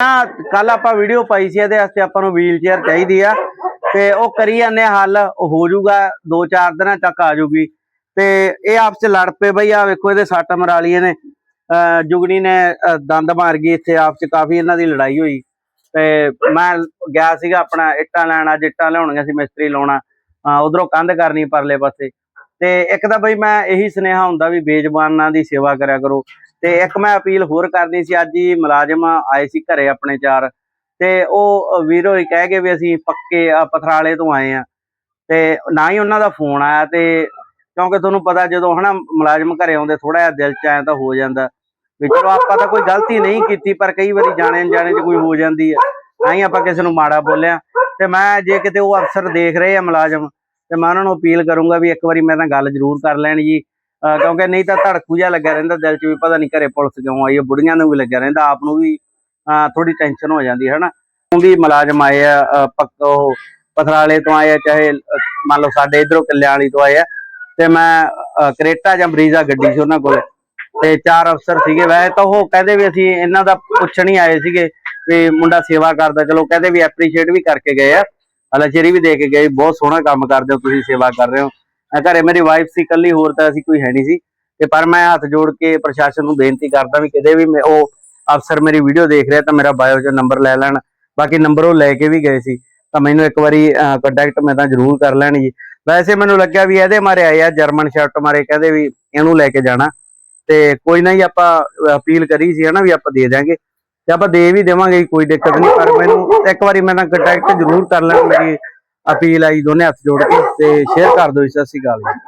ਨਾ ਕੱਲ ਆਪਾਂ ਵੀਡੀਓ ਪਾਈ ਸੀ, ਇਹਦੇ ਵਾਸਤੇ ਆਪਾਂ ਨੂੰ ਵੀਲ ਚੇਅਰ ਚਾਹੀਦੀ ਆ। ਤੇ ਉਹ ਕਰੀ ਜਾਂਦੇ ਹੱਲ ਹੋ ਜਾਊਗਾ 2-4 ਦਿਨਾਂ ਤੱਕ ਆ ਜਾਊਗੀ। ਤੇ ਇਹ ਆਪਸ ਚ ਲੜ ਪਏ ਬਈ ਆ ਵੇਖੋ ਇਹਦੇ ਸੱਟ ਮਰਾ ਨੇ ਅਹ ਜੁਗਨੀ ਨੇ ਦੰਦ ਮਾਰ ਗਈ ਇੱਥੇ ਆਪਸ ਚ, ਕਾਫੀ ਇਹਨਾਂ ਦੀ ਲੜਾਈ ਹੋਈ। ਤੇ ਮੈਂ ਗਿਆ ਸੀਗਾ ਆਪਣਾ, ਇੱਟਾਂ ਲੈਣ, ਅੱਜ ਇੱਟਾਂ ਲਿਆਉਣੀਆਂ ਸੀ, ਮਿਸਤਰੀ ਲਾਉਣਾ। ਉਧਰੋਂ ਕੰਧ ਕਰਨੀ ਪਰਲੇ ਪਾਸੇ। ਤੇ ਇੱਕ ਤਾਂ ਬਈ ਮੈਂ ਇਹੀ ਸੁਨੇਹਾ ਹੁੰਦਾ ਵੀ ਬੇਜ਼ਬਾਨਾਂ ਦੀ ਸੇਵਾ ਕਰਿਆ ਕਰੋ। ਤੇ ਇੱਕ ਮੈਂ ਅਪੀਲ ਹੋਰ ਕਰਨੀ ਸੀ, ਅੱਜ ਹੀ ਮੁਲਾਜ਼ਮ ਆਏ ਸੀ ਘਰੇ ਆਪਣੇ ਚਾਰ, ਤੇ ਉਹ ਵੀਰੋ ਹੀ ਕਹਿ ਗਏ ਵੀ ਅਸੀਂ ਪੱਕੇ ਪਥਰਾਲੇ ਤੋਂ ਆਏ ਆ। ਤੇ ਨਾ ਹੀ ਉਹਨਾਂ ਦਾ ਫੋਨ ਆਇਆ ਤੇ ਕਿਉਂਕਿ ਤੁਹਾਨੂੰ ਪਤਾ ਜਦੋਂ ਹਨਾ ਮੁਲਾਜ਼ਮ ਘਰੇ ਆਉਂਦੇ ਥੋੜਾ ਜਿਹਾ ਦਿਲ ਚ ਆਇਆ ਤਾਂ ਹੋ ਜਾਂਦਾ ਵੀ ਚਲੋ ਆਪਾਂ ਤਾਂ ਕੋਈ ਗਲਤੀ ਨਹੀਂ ਕੀਤੀ, ਪਰ ਕਈ ਵਾਰੀ ਜਾਣੇ ਜਾਣੇ ਚ ਕੋਈ ਹੋ ਜਾਂਦੀ ਹੈ ਨਾ ਹੀ ਆਪਾਂ ਕਿਸੇ ਨੂੰ ਮਾੜਾ ਬੋਲਿਆ। ਤੇ ਮੈਂ ਜੇ ਕਿਤੇ ਉਹ ਅਫਸਰ ਦੇਖ ਰਹੇ ਆ ਮੁਲਾਜ਼ਮ, ਤੇ ਮੈਂ ਉਹਨਾਂ ਨੂੰ ਅਪੀਲ ਕਰੂੰਗਾ ਵੀ ਇੱਕ ਵਾਰੀ ਮੇਰੇ ਨਾਲ ਗੱਲ ਜ਼ਰੂਰ ਕਰ ਲੈਣ ਜੀ। ਕਿਉਂਕਿ ਨਹੀਂ ਤਾਂ ਧੜਕੂ ਜਿਹਾ ਲੱਗਿਆ ਰਹਿੰਦਾ, ਦਿਲ 'ਚ ਵੀ ਪਤਾ ਨਹੀਂ ਘਰੇ ਪੁਲਿਸ ਕਿਉਂ ਆਈ ਹੈ ਬੁੜੀਆਂ ਨੂੰ ਵੀ ਲੱਗਿਆ ਰਹਿੰਦਾ, ਆਪ ਨੂੰ ਵੀ ਥੋੜੀ ਟੈਨਸ਼ਨ ਹੋ ਜਾਂਦੀ ਹੈ ਹਨਾ ਵੀ ਮੁਲਾਜ਼ਮ ਆਏ ਆ ਉਹ ਪਥਰਾਲੇ ਤੋਂ ਆਏ ਆ, ਚਾਹੇ ਮੰਨ ਲਓ ਸਾਡੇ ਇਧਰੋਂ ਕਲਿਆਣੀ ਤੋਂ ਆਏ ਆ, ਤੇ ਮੈਂ ਕਰੇਟਾ ਜਾਂ ਬਰੀਜ਼ਾ ਗੱਡੀ ਸੀ ਉਹਨਾਂ ਕੋਲ, ਤੇ ਚਾਰ ਅਫਸਰ ਸੀਗੇ। ਵੈਸੇ ਤਾਂ ਉਹ ਕਹਿੰਦੇ ਵੀ ਅਸੀਂ ਇਹਨਾਂ ਦਾ ਪੁੱਛਣ ਹੀ ਆਏ ਸੀਗੇ ਵੀ ਮੁੰਡਾ ਸੇਵਾ ਕਰਦਾ, ਚਲੋ ਕਹਿੰਦੇ ਵੀ ਐਪਰੀਸ਼ੀਏਟ ਵੀ ਕਰਕੇ ਗਏ ਆ। ਹਲਾਚੇਰੀ ਵੀ ਦੇ ਕੇ ਗਏ ਬਹੁਤ ਸੋਹਣਾ ਕੰਮ ਕਰਦੇ ਹੋ, ਤੁਸੀਂ ਸੇਵਾ ਕਰ ਰਹੇ ਹੋ। ਘਰੇ ਮੇਰੀ ਵਾਈਫ ਸੀ, ਇਕੱਲੀ, ਹੋਰ ਤਾਂ ਅਸੀਂ ਕੋਈ ਹੈ ਨਹੀਂ ਸੀ। ਤੇ ਪਰ ਮੈਂ ਹੱਥ ਜੋੜ ਕੇ ਪ੍ਰਸ਼ਾਸਨ ਨੂੰ ਬੇਨਤੀ ਕਰਦਾ ਵੀ ਕਿਤੇ ਵੀ ਉਹ ਅਫਸਰ ਮੇਰੀ ਵੀਡੀਓ ਦੇਖ ਰਿਹਾ ਤਾਂ ਮੇਰਾ ਬਾਇਓ 'ਚ ਨੰਬਰ ਲੈ ਲੈਣ। ਬਾਕੀ ਨੰਬਰ ਉਹ ਲੈ ਕੇ ਵੀ ਗਏ ਸੀ। ਤਾਂ ਮੈਨੂੰ ਇੱਕ ਵਾਰੀ ਕੰਟੈਕਟ ਮੈਂ ਤਾਂ ਜ਼ਰੂਰ ਕਰ ਲੈਣ ਜੀ। ਵੈਸੇ ਮੈਨੂੰ ਲੱਗਿਆ ਵੀ ਇਹਦੇ ਮਾਰੇ ਆਏ ਆ ਜਰਮਨ ਸ਼ਰਟ ਮਾਰੇ ਕਹਿੰਦੇ ਵੀ ਇਹਨੂੰ ਲੈ ਕੇ ਜਾਣਾ। ਤੇ ਕੋਈ ਨਾ ਜੀ ਆਪਾਂ ਅਪੀਲ ਕਰੀ ਸੀ ਹਨਾ ਵੀ ਆਪਾਂ ਦੇ ਦਿਆਂਗੇ। ਤੇ ਆਪਾਂ ਦੇ ਵੀ ਦੇਵਾਂਗੇ ਕੋਈ ਦਿੱਕਤ ਨਹੀਂ। ਪਰ ਮੈਨੂੰ ਇੱਕ ਵਾਰੀ ਮੈਂ ਤਾਂ ਕੰਟੈਕਟ ਜ਼ਰੂਰ ਕਰ ਲੈਣ ਮੇਰੀ ਅਪੀਲ ਆਈ ਦੋਨੇ ਹੱਥ ਜੋੜ ਕੇ ਤੇ ਸ਼ੇਅਰ ਕਰ ਦਿਓ ਜੀ, ਸਤਿ ਸ਼੍ਰੀ ਅਕਾਲ ਜੀ।